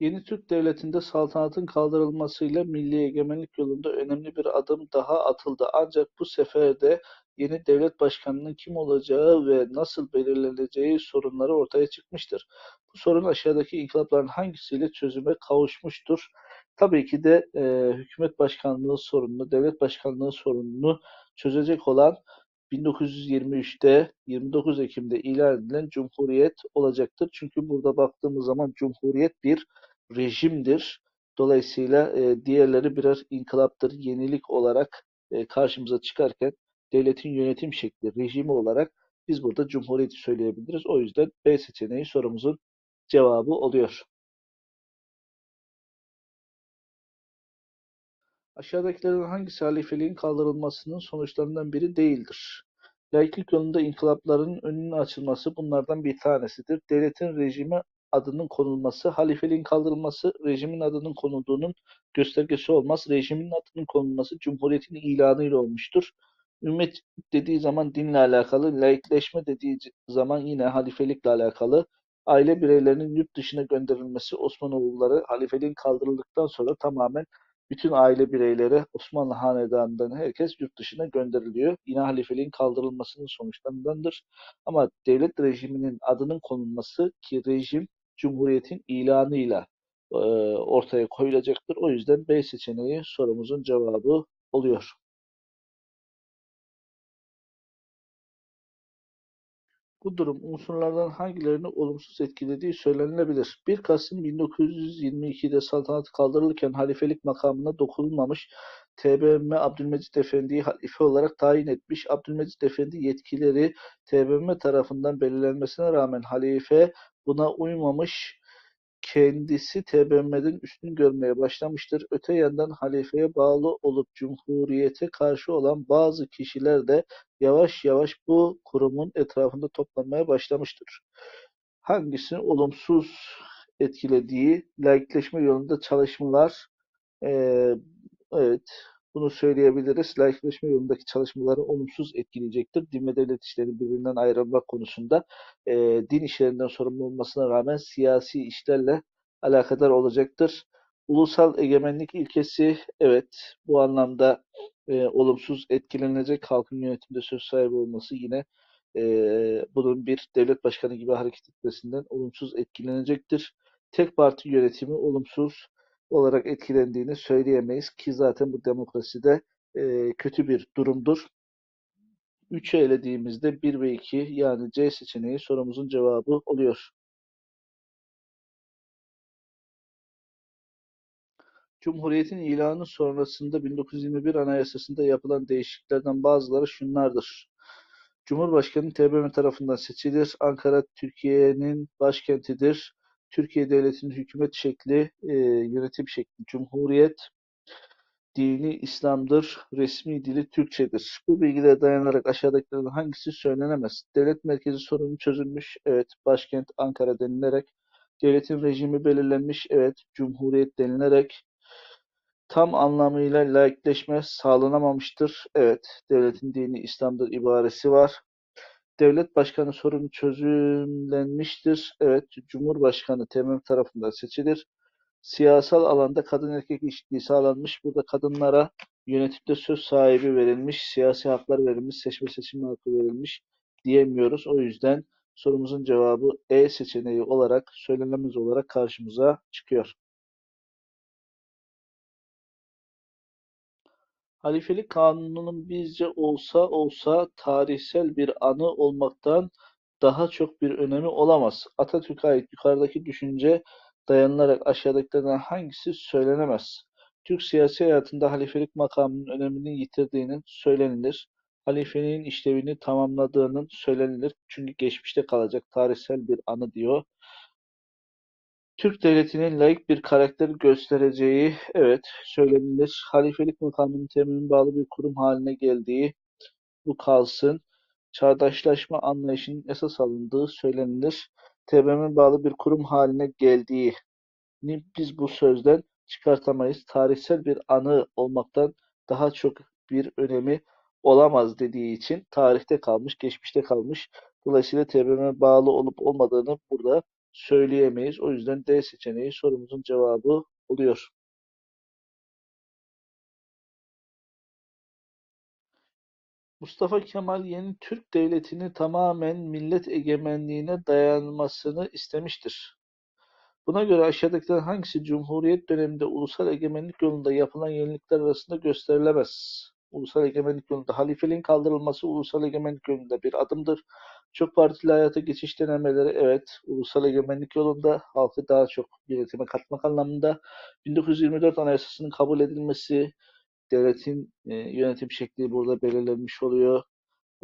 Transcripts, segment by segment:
Yeni Türk Devleti'nde saltanatın kaldırılmasıyla milli egemenlik yolunda önemli bir adım daha atıldı. Ancak bu sefer de yeni devlet başkanının kim olacağı ve nasıl belirleneceği sorunları ortaya çıkmıştır. Bu sorun aşağıdaki inkılapların hangisiyle çözüme kavuşmuştur? Tabii ki de e, hükümet başkanlığı sorununu, devlet başkanlığı sorununu çözecek olan 1923'te 29 Ekim'de ilan edilen Cumhuriyet olacaktır. Çünkü burada baktığımız zaman Cumhuriyet bir rejimdir. Dolayısıyla e, diğerleri birer inkılaptır, yenilik olarak e, karşımıza çıkarken devletin yönetim şekli, rejimi olarak biz burada Cumhuriyeti söyleyebiliriz. O yüzden B seçeneği sorumuzun cevabı oluyor. Aşağıdakilerden hangisi halifeliğin kaldırılmasının sonuçlarından biri değildir? Laiklik yolunda inkılapların önünün açılması bunlardan bir tanesidir. Devletin rejimi adının konulması, halifeliğin kaldırılması rejimin adının konulduğunun göstergesi olmaz. Rejimin adının konulması cumhuriyetin ilanıyla olmuştur. Ümmet dediği zaman dinle alakalı, laikleşme dediği zaman yine halifelikle alakalı. Aile bireylerinin yurt dışına gönderilmesi Osmanoğulları halifeliğin kaldırıldıktan sonra tamamen bütün aile bireyleri Osmanlı Hanedanı'ndan herkes yurt dışına gönderiliyor. Yine halifeliğin kaldırılmasının sonuçlarındandır. Ama devlet rejiminin adının konulması ki rejim Cumhuriyet'in ilanıyla e, ortaya koyulacaktır. O yüzden B seçeneği sorumuzun cevabı oluyor. Bu durum unsurlardan hangilerini olumsuz etkilediği söylenilebilir. 1 Kasım 1922'de saltanat kaldırılırken halifelik makamına dokunulmamış, TBMM Abdülmecit Efendi'yi halife olarak tayin etmiş. Abdülmecit Efendi yetkileri TBMM tarafından belirlenmesine rağmen halife buna uymamış, kendisi TBMM'den üstün görmeye başlamıştır. Öte yandan halifeye bağlı olup cumhuriyete karşı olan bazı kişiler de yavaş yavaş bu kurumun etrafında toplanmaya başlamıştır. Hangisini olumsuz etkilediği laikleşme yolunda çalışmalar ee, evet bunu söyleyebiliriz. Laikleşme yolundaki çalışmaları olumsuz etkileyecektir. Din ve devlet işlerinin birbirinden ayrılmak konusunda e, din işlerinden sorumlu olmasına rağmen siyasi işlerle alakadar olacaktır. Ulusal egemenlik ilkesi evet bu anlamda e, olumsuz etkilenecek halkın yönetimde söz sahibi olması yine e, bunun bir devlet başkanı gibi hareket etmesinden olumsuz etkilenecektir. Tek parti yönetimi olumsuz olarak etkilendiğini söyleyemeyiz ki zaten bu demokraside e, kötü bir durumdur. 3'ü elediğimizde 1 ve 2 yani C seçeneği sorumuzun cevabı oluyor. Cumhuriyetin ilanı sonrasında 1921 Anayasası'nda yapılan değişikliklerden bazıları şunlardır. Cumhurbaşkanı TBMM tarafından seçilir. Ankara Türkiye'nin başkentidir. Türkiye Devleti'nin hükümet şekli, e, yönetim şekli Cumhuriyet, dini İslam'dır, resmi dili Türkçedir. Bu bilgilere dayanarak aşağıdakilerden hangisi söylenemez? Devlet merkezi sorunu çözülmüş, evet. Başkent Ankara denilerek. Devletin rejimi belirlenmiş, evet. Cumhuriyet denilerek. Tam anlamıyla laikleşme sağlanamamıştır, evet. Devletin dini İslam'dır ibaresi var. Devlet başkanı sorunu çözümlenmiştir. Evet, Cumhurbaşkanı temel tarafından seçilir. Siyasal alanda kadın erkek eşitliği sağlanmış. Burada kadınlara yönetimde söz sahibi verilmiş, siyasi haklar verilmiş, seçme seçim hakkı verilmiş diyemiyoruz. O yüzden sorumuzun cevabı E seçeneği olarak, söylenemez olarak karşımıza çıkıyor. Halifelik kanununun bizce olsa olsa tarihsel bir anı olmaktan daha çok bir önemi olamaz. Atatürk'e ait yukarıdaki düşünce dayanılarak aşağıdakilerden hangisi söylenemez? Türk siyasi hayatında halifelik makamının önemini yitirdiğinin söylenilir. Halifeliğin işlevini tamamladığının söylenilir. Çünkü geçmişte kalacak tarihsel bir anı diyor. Türk devletinin laik bir karakter göstereceği, evet, söylenilir. Halifelik makamının temelinin bağlı bir kurum haline geldiği, bu kalsın. Çağdaşlaşma anlayışının esas alındığı söylenilir. TBMM'e bağlı bir kurum haline geldiği biz bu sözden çıkartamayız. Tarihsel bir anı olmaktan daha çok bir önemi olamaz dediği için tarihte kalmış, geçmişte kalmış. Dolayısıyla TBMM'e bağlı olup olmadığını burada söyleyemeyiz. O yüzden D seçeneği sorumuzun cevabı oluyor. Mustafa Kemal yeni Türk Devleti'ni tamamen millet egemenliğine dayanmasını istemiştir. Buna göre aşağıdakilerden hangisi Cumhuriyet döneminde ulusal egemenlik yolunda yapılan yenilikler arasında gösterilemez? Ulusal egemenlik yolunda halifeliğin kaldırılması ulusal egemenlik yolunda bir adımdır. Çok partili hayata geçiş denemeleri evet ulusal egemenlik yolunda halkı daha çok yönetime katmak anlamında 1924 Anayasası'nın kabul edilmesi devletin e, yönetim şekli burada belirlenmiş oluyor.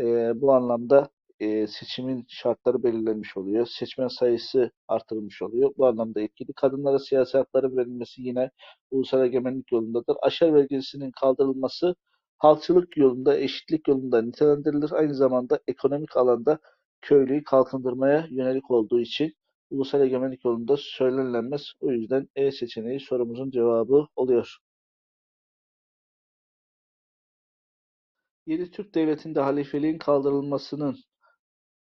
E, bu anlamda e, seçimin şartları belirlenmiş oluyor. Seçmen sayısı artırılmış oluyor. Bu anlamda etkili. Kadınlara siyasi hakları verilmesi yine ulusal egemenlik yolundadır. Aşer vergisinin kaldırılması halkçılık yolunda, eşitlik yolunda nitelendirilir. Aynı zamanda ekonomik alanda köylüyü kalkındırmaya yönelik olduğu için ulusal egemenlik yolunda söylenilemez. O yüzden E seçeneği sorumuzun cevabı oluyor. Yeni Türk Devleti'nde halifeliğin kaldırılmasının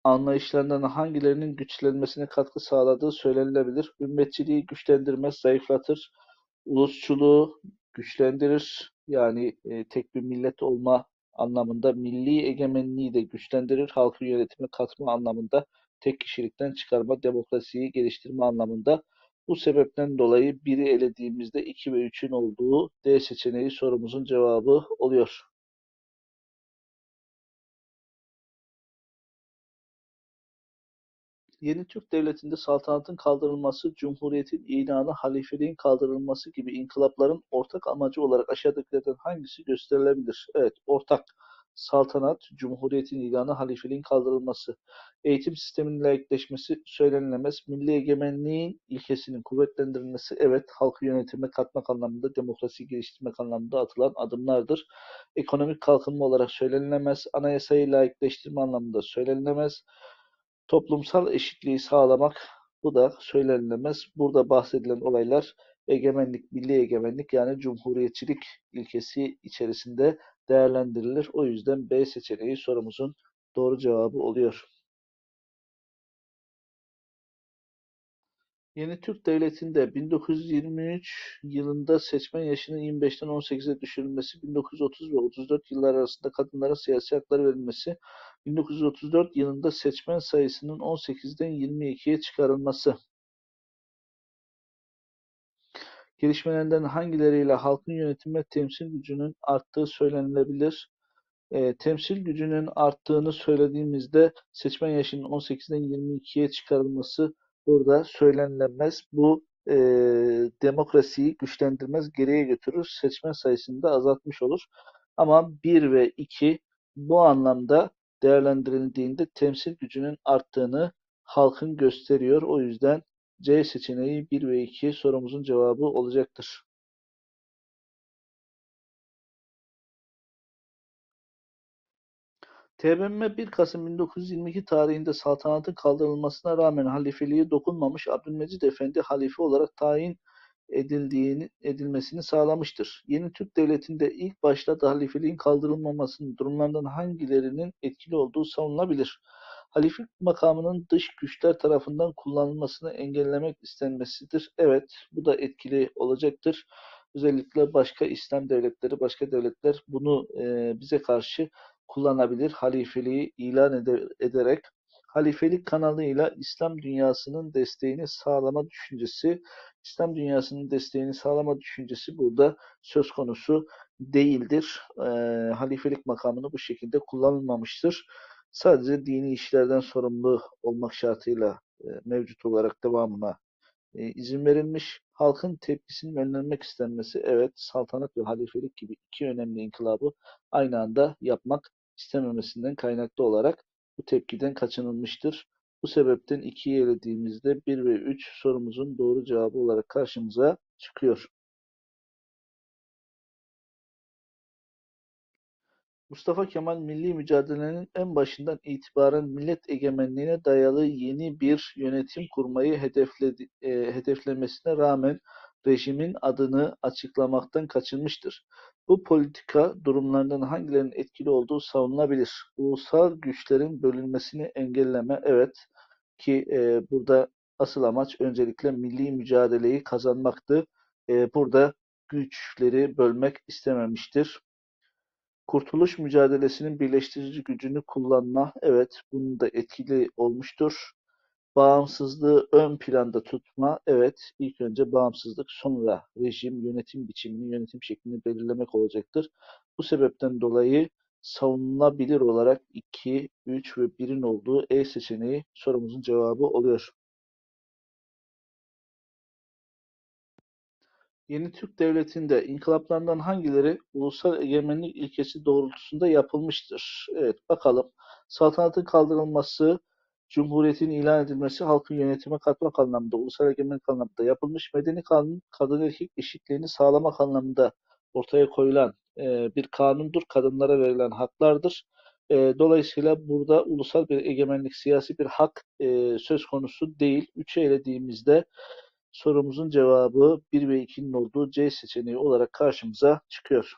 anlayışlarından hangilerinin güçlenmesine katkı sağladığı söylenilebilir. Ümmetçiliği güçlendirmez, zayıflatır. Ulusçuluğu güçlendirir. Yani e, tek bir millet olma anlamında milli egemenliği de güçlendirir. Halkı yönetime katma anlamında tek kişilikten çıkarma, demokrasiyi geliştirme anlamında. Bu sebepten dolayı biri elediğimizde 2 ve 3'ün olduğu D seçeneği sorumuzun cevabı oluyor. Yeni Türk Devleti'nde saltanatın kaldırılması, cumhuriyetin ilanı, halifeliğin kaldırılması gibi inkılapların ortak amacı olarak aşağıdakilerden hangisi gösterilebilir? Evet, ortak. Saltanat, cumhuriyetin ilanı, halifeliğin kaldırılması. Eğitim sisteminin layıkleşmesi söylenilemez. Milli egemenliğin ilkesinin kuvvetlendirilmesi, evet, halkı yönetime katmak anlamında, demokrasiyi geliştirmek anlamında atılan adımlardır. Ekonomik kalkınma olarak söylenilemez. Anayasayı layıkleştirme anlamında söylenilemez. Toplumsal eşitliği sağlamak bu da söylenilemez. Burada bahsedilen olaylar egemenlik, milli egemenlik yani cumhuriyetçilik ilkesi içerisinde değerlendirilir. O yüzden B seçeneği sorumuzun doğru cevabı oluyor. Yeni Türk Devleti'nde 1923 yılında seçmen yaşının 25'ten 18'e düşürülmesi, 1930 ve 34 yıllar arasında kadınlara siyasi haklar verilmesi, 1934 yılında seçmen sayısının 18'den 22'ye çıkarılması. Gelişmelerden hangileriyle halkın yönetim ve temsil gücünün arttığı söylenilebilir? E, temsil gücünün arttığını söylediğimizde seçmen yaşının 18'den 22'ye çıkarılması burada söylenilemez. Bu e, demokrasiyi güçlendirmez, geriye götürür. Seçmen sayısını da azaltmış olur. Ama 1 ve 2 bu anlamda değerlendirildiğinde temsil gücünün arttığını halkın gösteriyor. O yüzden C seçeneği 1 ve 2 sorumuzun cevabı olacaktır. TBMM 1 Kasım 1922 tarihinde saltanatın kaldırılmasına rağmen halifeliğe dokunmamış Abdülmecid Efendi halife olarak tayin edildiğini edilmesini sağlamıştır. Yeni Türk Devleti'nde ilk başta da halifeliğin kaldırılmamasının durumlardan hangilerinin etkili olduğu savunulabilir. Halifelik makamının dış güçler tarafından kullanılmasını engellemek istenmesidir. Evet, bu da etkili olacaktır. Özellikle başka İslam devletleri, başka devletler bunu e, bize karşı kullanabilir. Halifeliği ilan ede- ederek halifelik kanalıyla İslam dünyasının desteğini sağlama düşüncesi, İslam dünyasının desteğini sağlama düşüncesi burada söz konusu değildir. E, halifelik makamını bu şekilde kullanılmamıştır. Sadece dini işlerden sorumlu olmak şartıyla e, mevcut olarak devamına e, izin verilmiş. Halkın tepkisinin önlenmek istenmesi, evet saltanat ve halifelik gibi iki önemli inkılabı aynı anda yapmak istememesinden kaynaklı olarak bu tepkiden kaçınılmıştır. Bu sebepten 2'yi elediğimizde 1 ve 3 sorumuzun doğru cevabı olarak karşımıza çıkıyor. Mustafa Kemal milli mücadelenin en başından itibaren millet egemenliğine dayalı yeni bir yönetim kurmayı hedefledi, e, hedeflemesine rağmen rejimin adını açıklamaktan kaçınmıştır. Bu politika durumlarından hangilerinin etkili olduğu savunulabilir. Ulusal güçlerin bölünmesini engelleme, evet ki e, burada asıl amaç öncelikle milli mücadeleyi kazanmaktı. Ee, burada güçleri bölmek istememiştir. Kurtuluş mücadelesinin birleştirici gücünü kullanma, evet bunun da etkili olmuştur. Bağımsızlığı ön planda tutma, evet ilk önce bağımsızlık sonra rejim yönetim biçimini, yönetim şeklini belirlemek olacaktır. Bu sebepten dolayı savunulabilir olarak 2, 3 ve 1'in olduğu E seçeneği sorumuzun cevabı oluyor. Yeni Türk Devleti'nde inkılaplardan hangileri ulusal egemenlik ilkesi doğrultusunda yapılmıştır? Evet, bakalım. Saltanatın kaldırılması, Cumhuriyetin ilan edilmesi, halkın yönetime katmak anlamında, ulusal egemenlik anlamında yapılmış. Medeni kanun, kadın erkek eşitliğini sağlamak anlamında ortaya koyulan e, bir kanundur. Kadınlara verilen haklardır. E, dolayısıyla burada ulusal bir egemenlik, siyasi bir hak e, söz konusu değil. Üçe elediğimizde sorumuzun cevabı 1 ve 2'nin olduğu C seçeneği olarak karşımıza çıkıyor.